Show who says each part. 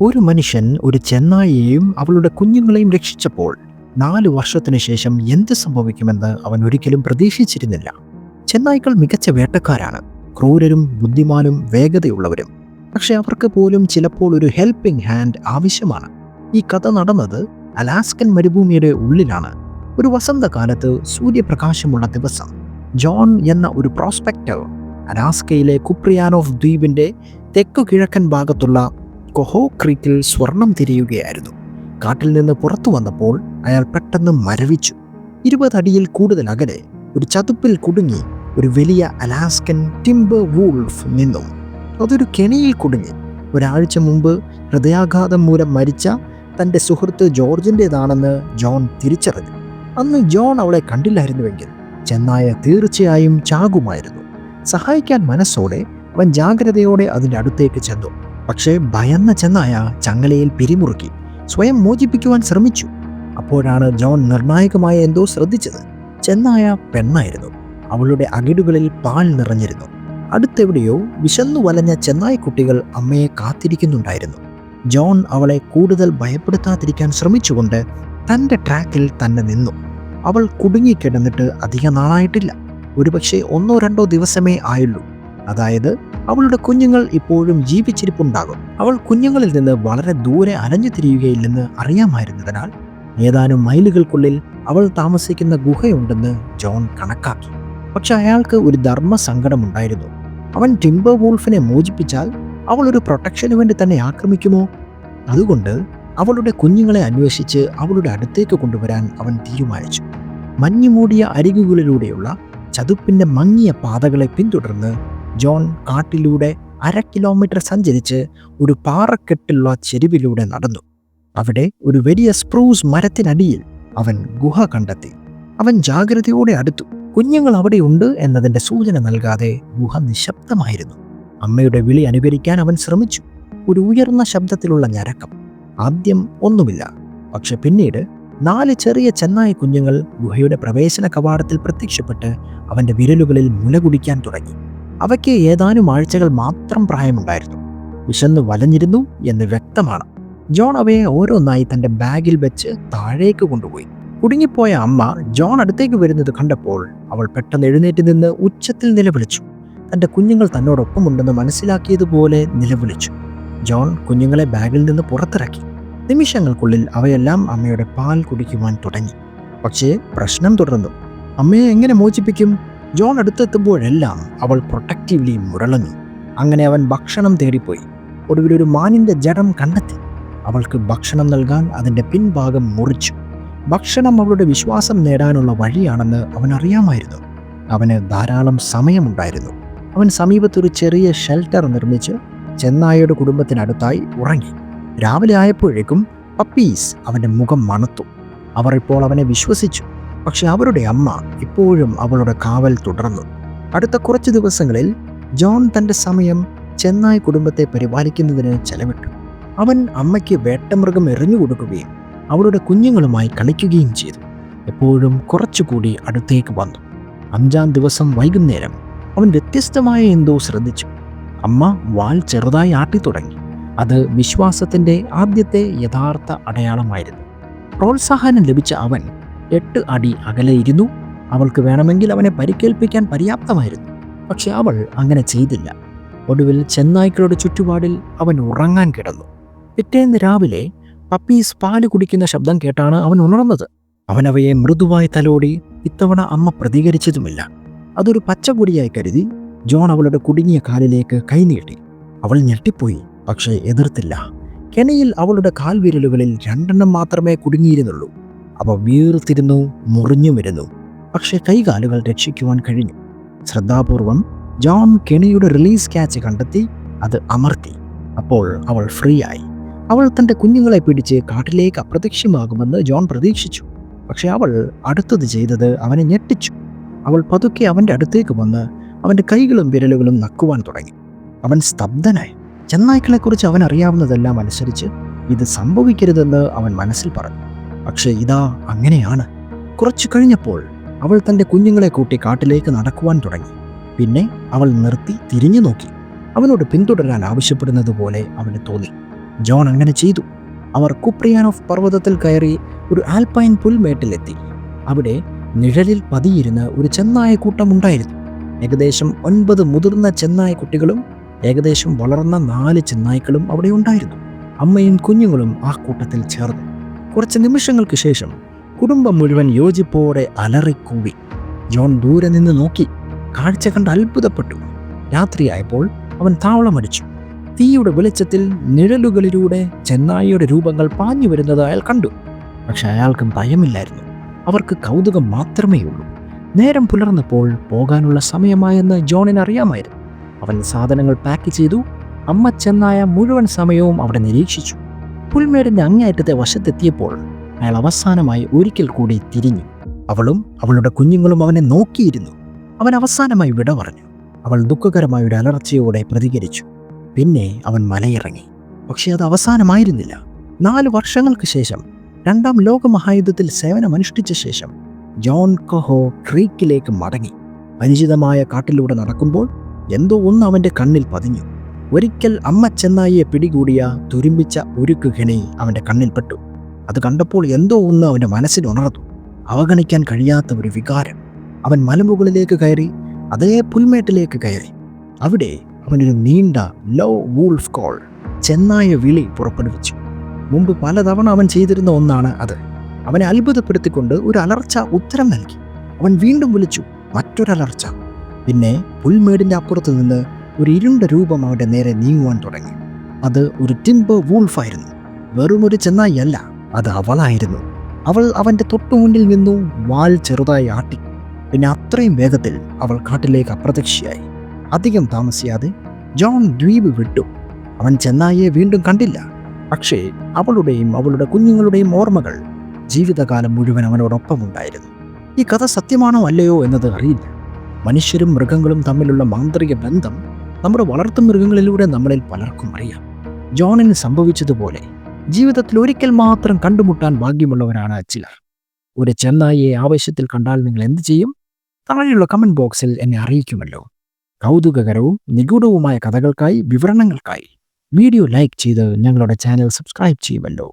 Speaker 1: ഒരു മനുഷ്യൻ ഒരു ചെന്നായിയെയും അവളുടെ കുഞ്ഞുങ്ങളെയും രക്ഷിച്ചപ്പോൾ നാല് വർഷത്തിനു ശേഷം എന്ത് സംഭവിക്കുമെന്ന് അവൻ ഒരിക്കലും പ്രതീക്ഷിച്ചിരുന്നില്ല. ചെന്നായ്ക്കൾ മികച്ച വേട്ടക്കാരാണ്. ക്രൂരരും ബുദ്ധിമാനും വേഗതയുള്ളവരും. പക്ഷേ അവർക്ക് പോലും ചിലപ്പോൾ ഒരു ഹെൽപ്പിംഗ് ഹാൻഡ് ആവശ്യമാണ്. ഈ കഥ നടന്നത് അലാസ്കൻ മരുഭൂമിയുടെ ഉള്ളിലാണ്. ഒരു വസന്തകാലത്ത് സൂര്യപ്രകാശമുള്ള ദിവസം ജോൺ എന്ന ഒരു പ്രോസ്പെക്ടർ അലാസ്കയിലെ കുപ്രിയാനോഫ് ദ്വീപിന്റെ തെക്കു കിഴക്കൻ ഭാഗത്തുള്ള കൊഹോ ക്രീക്കിൽ സ്വർണം തിരയുകയായിരുന്നു. കാട്ടിൽ നിന്ന് പുറത്തു വന്നപ്പോൾ അയാൾ പെട്ടെന്ന് മരവിച്ചു. ഇരുപതടിയിൽ കൂടുതൽ അകലെ ഒരു ചതുപ്പിൽ കുടുങ്ങി ഒരു വലിയ അലാസ്കൻ ടിംബർ വൂൾഫ് നിന്നു. അതൊരു കെണിയിൽ കുടുങ്ങി. ഒരാഴ്ച മുമ്പ് ഹൃദയാഘാതം മൂലം മരിച്ച തന്റെ സുഹൃത്ത് ജോർജിന്റെതാണെന്ന് ജോൺ തിരിച്ചറിഞ്ഞു. അന്ന് ജോൺ അവളെ കണ്ടില്ലായിരുന്നുവെങ്കിൽ ചെന്നായ തീർച്ചയായും ചാകുമായിരുന്നു. സഹായിക്കാൻ മനസ്സോടെ അവൻ ജാഗ്രതയോടെ അതിന്റെ അടുത്തേക്ക് ചെന്നു. പക്ഷേ ഭയന്ന ചെന്നായ ചങ്ങലയിൽ പിരിമുറുക്കി സ്വയം മോചിപ്പിക്കുവാൻ ശ്രമിച്ചു. അപ്പോഴാണ് ജോൺ നിർണായകമായ എന്തോ ശ്രദ്ധിച്ചത്. ചെന്നായ പെണ്ണായിരുന്നു. അവളുടെ അകിടുകളിൽ പാൽ നിറഞ്ഞിരുന്നു. അടുത്തെവിടെയോ വിശന്നു വലഞ്ഞ ചെന്നായ്ക്കുട്ടികൾ അമ്മയെ കാത്തിരിക്കുന്നുണ്ടായിരുന്നു. ജോൺ അവളെ കൂടുതൽ ഭയപ്പെടുത്താതിരിക്കാൻ ശ്രമിച്ചുകൊണ്ട് തന്റെ ട്രാക്കിൽ തന്നെ നിന്നു. അവൾ കുടുങ്ങിക്കിടന്നിട്ട് അധിക നാളായിട്ടില്ല ഒരുപക്ഷെ ഒന്നോ രണ്ടോ ദിവസമേ ആയുള്ളൂ. അതായത് അവളുടെ കുഞ്ഞുങ്ങൾ ഇപ്പോഴും ജീവിച്ചിരിപ്പുണ്ടാകും. അവൾ കുഞ്ഞുങ്ങളിൽ നിന്ന് വളരെ ദൂരെ അലഞ്ഞു തിരിയുകയില്ലെന്ന് അറിയാമായിരുന്നതിനാൽ ഏതാനും മൈലുകൾക്കുള്ളിൽ അവൾ താമസിക്കുന്ന ഗുഹയുണ്ടെന്ന് ജോൺ കണക്കാക്കി. പക്ഷെ അയാൾക്ക് ഒരു ധർമ്മ സങ്കടമുണ്ടായിരുന്നു അവൻ ടിംബർ വൂൾഫിനെ മോചിപ്പിച്ചാൽ അവൾ ഒരു പ്രൊട്ടക്ഷന് വേണ്ടി തന്നെ ആക്രമിക്കുമോ? അതുകൊണ്ട് അവളുടെ കുഞ്ഞുങ്ങളെ അന്വേഷിച്ച് അവളുടെ അടുത്തേക്ക് കൊണ്ടുവരാൻ അവൻ തീരുമാനിച്ചു. മഞ്ഞുമൂടിയ അരികുകളിലൂടെയുള്ള ചതുപ്പിന്റെ മങ്ങിയ പാതകളെ പിന്തുടർന്ന് ജോൺ കാട്ടിലൂടെ അര കിലോമീറ്റർ സഞ്ചരിച്ച് ഒരു പാറക്കെട്ടുള്ള ചെരുവിലൂടെ നടന്നു. അവിടെ ഒരു വലിയ സ്പ്രൂസ് മരത്തിനടിയിൽ അവൻ ഗുഹ കണ്ടെത്തി. അവൻ ജാഗ്രതയോടെ അടുത്തു. കുഞ്ഞുങ്ങൾ അവിടെയുണ്ട് എന്നതിന്റെ സൂചന നൽകാതെ ഗുഹ നിശബ്ദമായിരുന്നു. അമ്മയുടെ വിളി അനുകരിക്കാൻ അവൻ ശ്രമിച്ചു. ഒരു ഉയർന്ന ശബ്ദത്തിലുള്ള ഞരക്കം. ആദ്യം ഒന്നുമില്ല. പക്ഷെ പിന്നീട് നാല് ചെറിയ ചെന്നായ കുഞ്ഞുങ്ങൾ ഗുഹയുടെ പ്രവേശന കവാടത്തിൽ പ്രത്യക്ഷപ്പെട്ട് അവന്റെ വിരലുകളിൽ മുല കുടിക്കാൻ തുടങ്ങി. അവയ്ക്ക് ഏതാനും ആഴ്ചകൾ മാത്രം പ്രായമുണ്ടായിരുന്നു. വിശന്ന് വലഞ്ഞിരുന്നു എന്ന് വ്യക്തമാണ്. ജോൺ അവയെ ഓരോന്നായി തന്റെ ബാഗിൽ വെച്ച് താഴേക്ക് കൊണ്ടുപോയി. കുടുങ്ങിപ്പോയ അമ്മ ജോൺ അടുത്തേക്ക് വരുന്നത് കണ്ടപ്പോൾ അവൾ പെട്ടെന്ന് എഴുന്നേറ്റ് നിന്ന് ഉച്ചത്തിൽ നിലവിളിച്ചു. തന്റെ കുഞ്ഞുങ്ങൾ തന്നോടൊപ്പമുണ്ടെന്ന് മനസ്സിലാക്കിയതുപോലെ നിലവിളിച്ചു. ജോൺ കുഞ്ഞുങ്ങളെ ബാഗിൽ നിന്ന് പുറത്തിറക്കി. നിമിഷങ്ങൾക്കുള്ളിൽ അവയെല്ലാം അമ്മയുടെ പാൽ കുടിക്കുവാൻ തുടങ്ങി. പക്ഷേ പ്രശ്നം തുടർന്നു. അമ്മയെ എങ്ങനെ മോചിപ്പിക്കും? ജോൺ അടുത്തെത്തുമ്പോഴെല്ലാം അവൾ പ്രൊട്ടക്റ്റീവ്ലി മുരളഞ്ഞു. അങ്ങനെ അവൻ ഭക്ഷണം തേടിപ്പോയി. ഒടുവിൽ ഒരു മാനിന്റെ ജഡം കണ്ടെത്തി. അവൾക്ക് ഭക്ഷണം നൽകാൻ അതിന്റെ പിൻഭാഗം മുറിച്ചു. ഭക്ഷണം അവളുടെ വിശ്വാസം നേടാനുള്ള വഴിയാണെന്ന് അവൻ അറിയാമായിരുന്നു അവന് ധാരാളം സമയമുണ്ടായിരുന്നു. അവൻ സമീപത്തൊരു ചെറിയ ഷെൽട്ടർ നിർമ്മിച്ച് ചെന്നായയുടെ കുടുംബത്തിനടുത്തായി ഉറങ്ങി. രാവിലെ ആയപ്പോഴേക്കും പപ്പീസ് അവന്റെ മുഖം മണത്തു. അവർ ഇപ്പോൾ അവനെ വിശ്വസിച്ചു. പക്ഷെ അവരുടെ അമ്മ ഇപ്പോഴും അവളുടെ കാവൽ തുടർന്നു. അടുത്ത കുറച്ച് ദിവസങ്ങളിൽ ജോൺ തന്റെ സമയം ചെന്നായ് കുടുംബത്തെ പരിപാലിക്കുന്നതിന് ചെലവിട്ടു. അവൻ അമ്മയ്ക്ക് വേട്ടമൃഗം എറിഞ്ഞു കൊടുക്കുകയും അവളുടെ കുഞ്ഞുങ്ങളുമായി കളിക്കുകയും ചെയ്തു. എപ്പോഴും കുറച്ചുകൂടി അടുത്തേക്ക് വന്നു. അഞ്ചാം ദിവസം വൈകുന്നേരം അവൻ വ്യത്യസ്തമായ എന്തോ ശ്രദ്ധിച്ചു. അമ്മ വാൽ ചെറുതായി ആട്ടി തുടങ്ങി. അത് വിശ്വാസത്തിന്റെ ആദ്യത്തെ യഥാർത്ഥ അടയാളമായിരുന്നു. പ്രോത്സാഹനം ലഭിച്ച അവൻ എട്ട് അടി അകലെ ഇരുന്നു. അവൾക്ക് വേണമെങ്കിൽ അവനെ പരിക്കേൽപ്പിക്കാൻ പര്യാപ്തമായിരുന്നു. പക്ഷെ അവൾ അങ്ങനെ ചെയ്തില്ല. ഒടുവിൽ ചെന്നായ്ക്കളുടെ ചുറ്റുപാടിൽ അവൻ ഉറങ്ങാൻ കിടന്നു. പിറ്റേന്ന് രാവിലെ പപ്പീസ് പാൽ കുടിക്കുന്ന ശബ്ദം കേട്ടാണ് അവൻ ഉണർന്നത്. അവൻ അവയെ മൃദുവായി തലോടി ഇത്തവണ അമ്മ പ്രതികരിച്ചതുമില്ല. അതൊരു പച്ചപൊടിയായി കരുതി ജോൺ അവളുടെ കുടുങ്ങിയ കാലിലേക്ക് കൈനീട്ടി അവൾ ഞെട്ടിപ്പോയി പക്ഷേ എതിർത്തില്ല. കെണിയിൽ അവളുടെ കാൽവിരലുകളിൽ രണ്ടെണ്ണം മാത്രമേ കുടുങ്ങിയിരുന്നുള്ളൂ. അവ വീർത്തിരുന്നു മുറിഞ്ഞു വരുന്നു പക്ഷേ കൈകാലുകൾ രക്ഷിക്കുവാൻ കഴിഞ്ഞു. ശ്രദ്ധാപൂർവം ജോൺ കെണിയുടെ റിലീസ് ക്യാച്ച് കണ്ടെത്തി അത് അമർത്തി. അപ്പോൾ അവൾ ഫ്രീ ആയി അവൾ തന്റെ കുഞ്ഞുങ്ങളെ പിടിച്ച് കാട്ടിലേക്ക് അപ്രത്യക്ഷമാകുമെന്ന് ജോൺ പ്രതീക്ഷിച്ചു. പക്ഷെ അവൾ അടുത്തത് ചെയ്തത് അവനെ ഞെട്ടിച്ചു. അവൾ പതുക്കെ അവന്റെ അടുത്തേക്ക് വന്ന് അവന്റെ കൈകളും വിരലുകളും നക്കുവാൻ തുടങ്ങി. അവൻ സ്തബ്ധനായി. ചെന്നായ്ക്കളെക്കുറിച്ച് അവൻ അറിയാവുന്നതെല്ലാം അനുസരിച്ച് ഇത് സംഭവിക്കരുതെന്ന് അവൻ മനസ്സിൽ പറഞ്ഞു. പക്ഷേ ഇതാ അങ്ങനെയാണ്. കുറച്ചു കഴിഞ്ഞപ്പോൾ അവൾ തന്റെ കുഞ്ഞുങ്ങളെ കൂട്ടി കാട്ടിലേക്ക് നടക്കുവാൻ തുടങ്ങി. പിന്നെ അവൾ നിർത്തി തിരിഞ്ഞു നോക്കി. അവനോട് പിന്തുടരാൻ ആവശ്യപ്പെടുന്നത് പോലെ അവന് തോന്നി. ജോൺ അങ്ങനെ ചെയ്തു. അവർ കുപ്രിയാനോഫ് പർവതത്തിൽ കയറി ഒരു ആൽപൈൻ പുൽമേട്ടിലെത്തി. അവിടെ നിഴലിൽ പതിയിരുന്ന ഒരു ചെന്നായ കൂട്ടം ഉണ്ടായിരുന്നു. ഏകദേശം ഒൻപത് മുതിർന്ന ചെന്നായ കുട്ടികളും ഏകദേശം വളർന്ന നാല് ചെന്നായ്ക്കളും അവിടെ ഉണ്ടായിരുന്നു. അമ്മയും കുഞ്ഞുങ്ങളും ആ കൂട്ടത്തിൽ ചേർന്നു. കുറച്ച് നിമിഷങ്ങൾക്ക് ശേഷം കുടുംബം മുഴുവൻ യോജിപ്പോടെ അലറിക്കൂവി. ജോൺ ദൂരെ നിന്ന് നോക്കി. കാഴ്ച കണ്ട് അത്ഭുതപ്പെട്ടു. രാത്രിയായപ്പോൾ അവൻ താവളമടിച്ചു. തീയുടെ വെളിച്ചത്തിൽ നിഴലുകളിലൂടെ ചെന്നായിയുടെ രൂപങ്ങൾ പാഞ്ഞു വരുന്നത് അയാൾ കണ്ടു. പക്ഷെ അയാൾക്കും ഭയമില്ലായിരുന്നു. അവർക്ക് കൗതുകം മാത്രമേ ഉള്ളൂ. നേരം പുലർന്നപ്പോൾ പോകാനുള്ള സമയമായെന്ന് ജോണിന് അറിയാമായിരുന്നു. അവൻ സാധനങ്ങൾ പാക്ക് ചെയ്തു. അമ്മ ചെന്നായ മുഴുവൻ സമയവും അവിടെ നിരീക്ഷിച്ചു. പുൽമേടിന്റെ അങ്ങേയറ്റത്തെ വശത്തെത്തിയപ്പോൾ അയാൾ അവസാനമായി ഒരിക്കൽ കൂടി തിരിഞ്ഞു. അവളും അവളുടെ കുഞ്ഞുങ്ങളും അവനെ നോക്കിയിരുന്നു. അവൻ അവസാനമായി വിട പറഞ്ഞു. അവൾ ദുഃഖകരമായ ഒരു അലർച്ചയോടെ പ്രതികരിച്ചു. പിന്നെ അവൻ മലയിറങ്ങി. പക്ഷേ അത് അവസാനമായിരുന്നില്ല. നാല് വർഷങ്ങൾക്ക് ശേഷം രണ്ടാം ലോകമഹായുദ്ധത്തിൽ സേവനമനുഷ്ഠിച്ച ശേഷം ജോൺ കൊഹോ ക്രീക്കിലേക്ക് മടങ്ങി. പരിചിതമായ കാട്ടിലൂടെ നടക്കുമ്പോൾ എന്തോ ഒന്ന് അവന്റെ കണ്ണിൽ പതിഞ്ഞു. ഒരിക്കൽ അമ്മ ചെന്നായിയെ പിടികൂടിയ തുരുമ്പിച്ച ഒരു ഗുഹണി അവന്റെ കണ്ണിൽപ്പെട്ടു അത് കണ്ടപ്പോൾ എന്തോ ഒന്ന് അവന്റെ മനസ്സിൽ ഉണർന്നു. അവഗണിക്കാൻ കഴിയാത്ത ഒരു വികാരം. അവൻ മലമുകളിലേക്ക് കയറി അതേ പുൽമേട്ടിലേക്ക് കയറി. അവിടെ അവനൊരു നീണ്ട ലോ വൂൾഫ് കോൾ ചെന്നായ വിളി പുറപ്പെടുവിച്ചു. മുമ്പ് പലതവണ അവൻ ചെയ്തിരുന്ന ഒന്നാണ് അത്. അവനെ അത്ഭുതപ്പെടുത്തിക്കൊണ്ട് ഒരു അലർച്ച ഉത്തരം നൽകി. അവൻ വീണ്ടും വിളിച്ചു മറ്റൊരലർച്ച. പിന്നെ പുൽമേടിന്റെ അപ്പുറത്ത് നിന്ന് ഒരു ഇരുണ്ട രൂപം അവന്റെ നേരെ നീങ്ങുവാൻ തുടങ്ങി. അത് ഒരു ടിംബർ വൂൾഫായിരുന്നു വെറും ഒരു ചെന്നായി അല്ല അത് അവളായിരുന്നു. അവൾ അവന്റെ തൊട്ടുമുന്നിൽ നിന്നു വാൽ ചെറുതായി ആട്ടി. പിന്നെ അത്രയും വേഗത്തിൽ അവൾ കാട്ടിലേക്ക് അപ്രത്യക്ഷയായി. അധികം താമസിയാതെ ജോൺ ദ്വീപ് വിട്ടു. അവൻ ചെന്നായിയെ വീണ്ടും കണ്ടില്ല. പക്ഷേ അവളുടെയും അവളുടെ കുഞ്ഞുങ്ങളുടെയും ഓർമ്മകൾ ജീവിതകാലം മുഴുവൻ അവനോടൊപ്പം ഉണ്ടായിരുന്നു. ഈ കഥ സത്യമാണോ അല്ലയോ എന്നത് അറിയില്ല. മനുഷ്യരും മൃഗങ്ങളും തമ്മിലുള്ള മാന്ത്രിക ബന്ധം നമ്മുടെ വളർത്തു മൃഗങ്ങളിലൂടെ നമ്മളിൽ പലർക്കും അറിയാം. ജോണിന് സംഭവിച്ചതുപോലെ ജീവിതത്തിൽ ഒരിക്കൽ മാത്രം കണ്ടുമുട്ടാൻ ഭാഗ്യമുള്ളവരാണ് ചിലർ. ഒരു ചെന്നായിയെ ആവശ്യത്തിൽ കണ്ടാൽ നിങ്ങൾ എന്ത് ചെയ്യും? താഴെയുള്ള കമന്റ് ബോക്സിൽ എന്നെ അറിയിക്കുമല്ലോ. കൗതുകകരവും നിഗൂഢവുമായ കഥകൾക്കായി വിവരണങ്ങൾക്കായി വീഡിയോ ലൈക്ക് ചെയ്ത് ഞങ്ങളുടെ ചാനൽ സബ്സ്ക്രൈബ് ചെയ്യുമല്ലോ.